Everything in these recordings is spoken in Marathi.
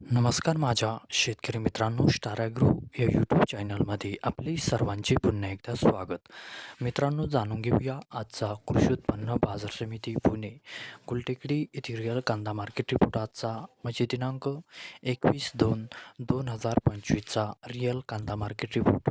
नमस्कार माझ्या शेतकरी मित्रांनो स्टारग्रो या यूट्यूब चॅनलमध्ये आपले सर्वांचे पुन्हा एकदा स्वागत. मित्रांनो जाणून घेऊया आजचा कृषी उत्पन्न बाजार समिती पुणे गुलटेकडी येथील रिअल कांदा मार्केट रिपोर्ट आजचा म्हणजे दिनांक एकवीस दोन दोन हजार पंचवीसचा रिअल कांदा मार्केट रिपोर्ट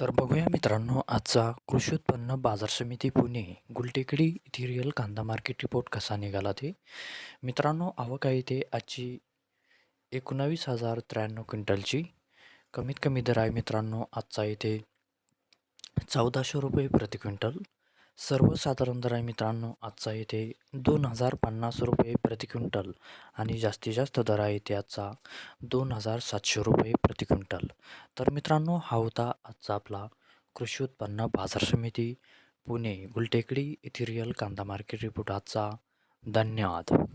तर बघूया मित्रांनो आजचा कृषी उत्पन्न बाजार समिती पुणे गुलटेकडी येथे रिअल कांदा मार्केट रिपोर्ट कसा निघाला ते? मित्रांनो आवक आहे ते आजची एकोणावीस हजार त्र्याण्णव क्विंटलची. कमीत कमी दर आहे मित्रांनो आजचा इथे चौदाशे रुपये प्रति क्विंटल. सर्वसाधारण दर आहे मित्रांनो आजचा येथे दोन हजार पन्नास रुपये प्रति क्विंटल आणि जास्तीत जास्त दर आहे ते आजचा दोन हजार सातशे रुपये प्रति क्विंटल. तर मित्रांनो हा होता आजचा आपला कृषी उत्पन्न बाजार समिती पुणे गुलटेकडी इथिरियल कांदा मार्केट रिपोर्ट आजचा. धन्यवाद.